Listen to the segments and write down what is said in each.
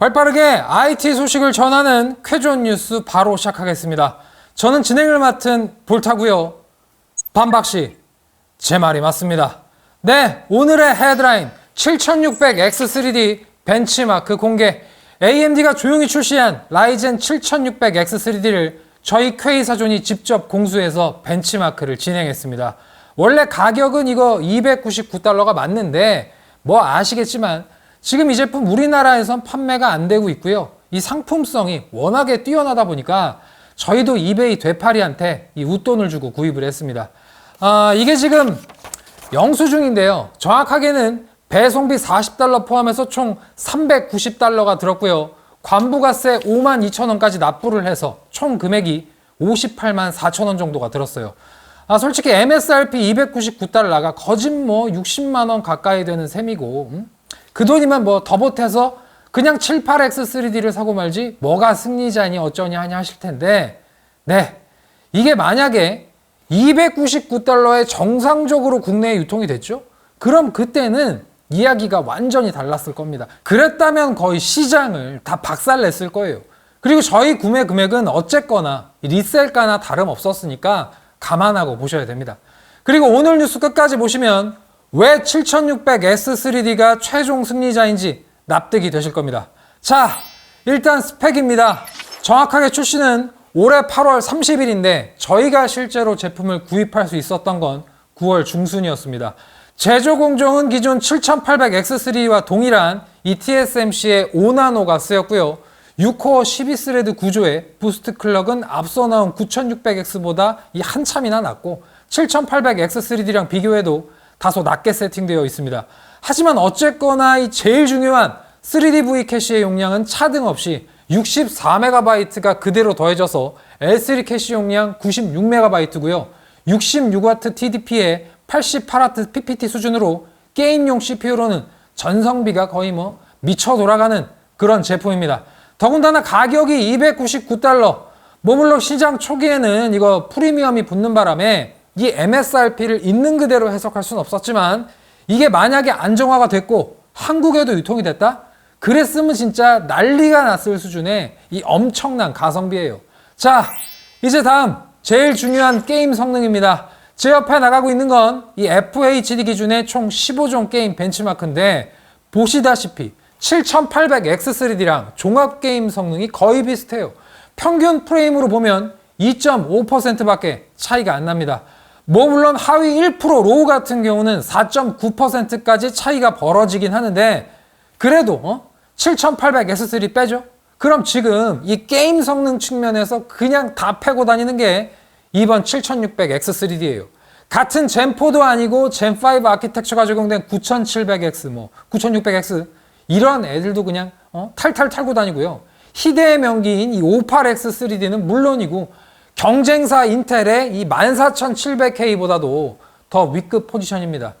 발빠르게 IT 소식을 전하는 쾌존 뉴스 바로 시작하겠습니다. 저는 진행을 맡은 볼타고요. 반박 씨, 제 말이 맞습니다. 네, 오늘의 헤드라인 7600X3D 벤치마크 공개 AMD가 조용히 출시한 라이젠 7600X3D를 저희 퀘이 사존이 직접 공수해서 벤치마크를 진행했습니다. 원래 가격은 이거 299달러가 맞는데 뭐 아시겠지만 지금 이 제품 우리나라에선 판매가 안 되고 있고요. 이 상품성이 워낙에 뛰어나다 보니까 저희도 이베이 되파리한테 이 웃돈을 주고 구입을 했습니다. 아, 이게 지금 영수증인데요. 정확하게는 배송비 40달러 포함해서 총 390달러가 들었고요. 관부가세 5만 2천 원까지 납부를 해서 총 금액이 58만 4천 원 정도가 들었어요. 아, 솔직히 MSRP 299달러가 거짓 뭐 60만 원 가까이 되는 셈이고 음? 그 돈이면 뭐 더 보태서 그냥 78X3D를 사고 말지 뭐가 승리자니 어쩌니 하냐 하실 텐데 네 이게 만약에 299달러에 정상적으로 국내에 유통이 됐죠? 그럼 그때는 이야기가 완전히 달랐을 겁니다. 그랬다면 거의 시장을 다 박살냈을 거예요. 그리고 저희 구매 금액은 어쨌거나 리셀가나 다름없었으니까 감안하고 보셔야 됩니다. 그리고 오늘 뉴스 끝까지 보시면 왜 7600S3D가 최종 승리자인지 납득이 되실 겁니다. 자, 일단 스펙입니다. 정확하게 출시는 올해 8월 30일인데 저희가 실제로 제품을 구입할 수 있었던 건 9월 중순이었습니다. 제조 공정은 기존 7800X3와 동일한 이 TSMC의 5나노가 쓰였고요. 6코어 12스레드 구조의 부스트 클럭은 앞서 나온 9600X보다 이 한참이나 낮고 7800X3D랑 비교해도 다소 낮게 세팅되어 있습니다. 하지만 어쨌거나 이 제일 중요한 3DV 캐시의 용량은 차등 없이 64MB가 그대로 더해져서 L3 캐시 용량 96MB고요. 66W TDP에 88W PPT 수준으로 게임용 CPU로는 전성비가 거의 뭐 미쳐 돌아가는 그런 제품입니다. 더군다나 가격이 299달러. 뭐 물론 시장 초기에는 이거 프리미엄이 붙는 바람에 이 MSRP를 있는 그대로 해석할 수는 없었지만 이게 만약에 안정화가 됐고 한국에도 유통이 됐다? 그랬으면 진짜 난리가 났을 수준의 이 엄청난 가성비예요. 자, 이제 다음 제일 중요한 게임 성능입니다. 제 옆에 나가고 있는 건 이 FHD 기준의 총 15종 게임 벤치마크인데 보시다시피 7800X3D랑 종합 게임 성능이 거의 비슷해요. 평균 프레임으로 보면 2.5%밖에 차이가 안 납니다. 뭐 물론 하위 1% 로우 같은 경우는 4.9%까지 차이가 벌어지긴 하는데 그래도 어? 7800S3 빼죠? 그럼 지금 이 게임 성능 측면에서 그냥 다 패고 다니는 게 이번 7600X3D예요. 같은 젠4도 아니고 젠5 아키텍처가 적용된 9700X, 뭐 9600X 이런 애들도 그냥 어? 탈탈 탈고 다니고요. 희대의 명기인 이 58X3D는 물론이고 경쟁사 인텔의 이 14700K보다도 더 위급 포지션입니다.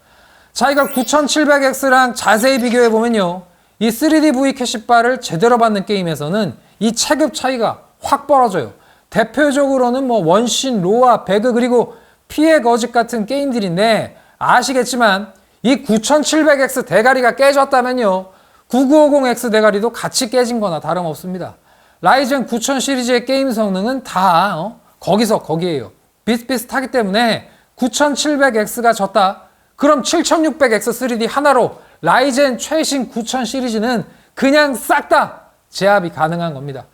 자, 이걸 9700X랑 자세히 비교해 보면요. 이 3DV 캐시바를 제대로 받는 게임에서는 이 체급 차이가 확 벌어져요. 대표적으로는 뭐 원신, 로아, 배그 그리고 피해 거짓 같은 게임들인데 아시겠지만 이 9700X 대가리가 깨졌다면요. 9950X 대가리도 같이 깨진 거나 다름없습니다. 라이젠 9000 시리즈의 게임 성능은 다 어? 거기서 거기에요. 비슷비슷하기 때문에 9700X가 졌다. 그럼 7600X 3D 하나로 라이젠 최신 9000 시리즈는 그냥 싹 다 제압이 가능한 겁니다.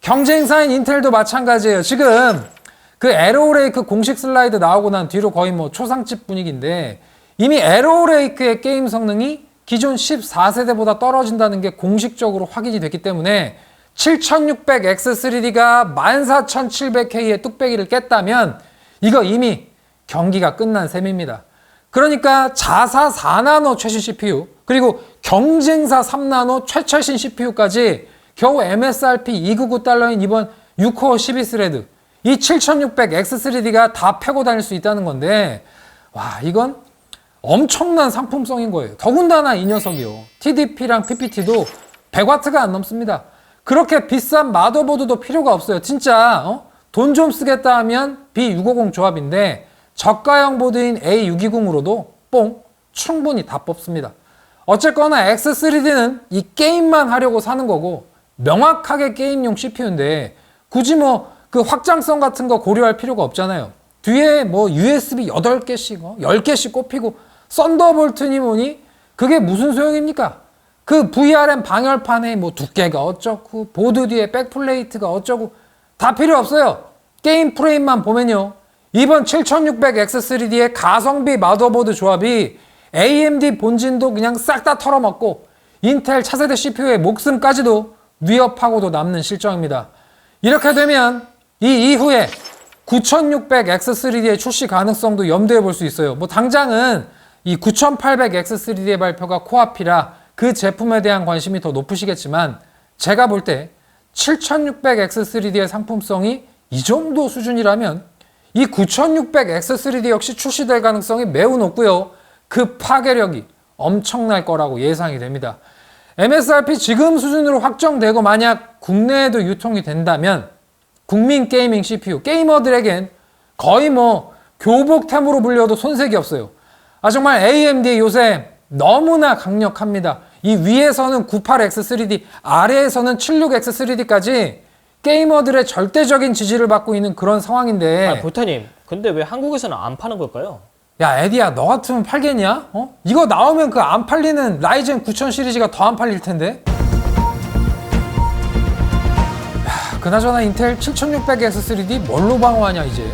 경쟁사인 인텔도 마찬가지예요. 지금 그 에로레이크 공식 슬라이드 나오고 난 뒤로 거의 뭐 초상집 분위기인데 이미 에로레이크의 게임 성능이 기존 14세대보다 떨어진다는 게 공식적으로 확인이 됐기 때문에 7600X3D가 14700K의 뚝배기를 깼다면 이거 이미 경기가 끝난 셈입니다. 그러니까 자사 4나노 최신 CPU 그리고 경쟁사 3나노 최최신 CPU까지 겨우 MSRP 299 달러인 이번 6코어 12스레드 이 7600X3D가 다 패고 다닐 수 있다는 건데 와 이건 엄청난 상품성인 거예요. 더군다나 이 녀석이요. TDP랑 PPT도 100W가 안 넘습니다. 그렇게 비싼 마더보드도 필요가 없어요. 진짜 어? 돈 좀 쓰겠다 하면 B650 조합인데 저가형 보드인 A620으로도 뽕 충분히 다 뽑습니다. 어쨌거나 X3D는 이 게임만 하려고 사는 거고 명확하게 게임용 CPU인데 굳이 뭐 그 확장성 같은 거 고려할 필요가 없잖아요. 뒤에 뭐 USB 8개씩, 어, 10개씩 꼽히고 썬더볼트니 뭐니 그게 무슨 소용입니까? 그 VRM 방열판에 뭐 두께가 어쩌고 보드 뒤에 백플레이트가 어쩌고 다 필요 없어요. 게임 프레임만 보면요. 이번 7600X3D의 가성비 마더보드 조합이 AMD 본진도 그냥 싹 다 털어먹고 인텔 차세대 CPU의 목숨까지도 위협하고도 남는 실정입니다. 이렇게 되면 이 이후에 9600X3D의 출시 가능성도 염두에 볼 수 있어요. 뭐 당장은 이 9800X3D의 발표가 코앞이라 그 제품에 대한 관심이 더 높으시겠지만 제가 볼 때 7600X3D의 상품성이 이 정도 수준이라면 이 9600X3D 역시 출시될 가능성이 매우 높고요. 그 파괴력이 엄청날 거라고 예상이 됩니다. MSRP 지금 수준으로 확정되고 만약 국내에도 유통이 된다면 국민 게이밍 CPU 게이머들에겐 거의 뭐 교복템으로 불려도 손색이 없어요. 아 정말 AMD 요새 너무나 강력합니다. 이 위에서는 98X3D, 아래에서는 76X3D까지 게이머들의 절대적인 지지를 받고 있는 그런 상황인데 아, 볼타님, 근데 왜 한국에서는 안 파는 걸까요? 야 에디야 너 같으면 팔겠냐? 어? 이거 나오면 그 안 팔리는 라이젠 9000 시리즈가 더 안 팔릴 텐데 야, 그나저나 인텔 7600X3D 뭘로 방어하냐 이제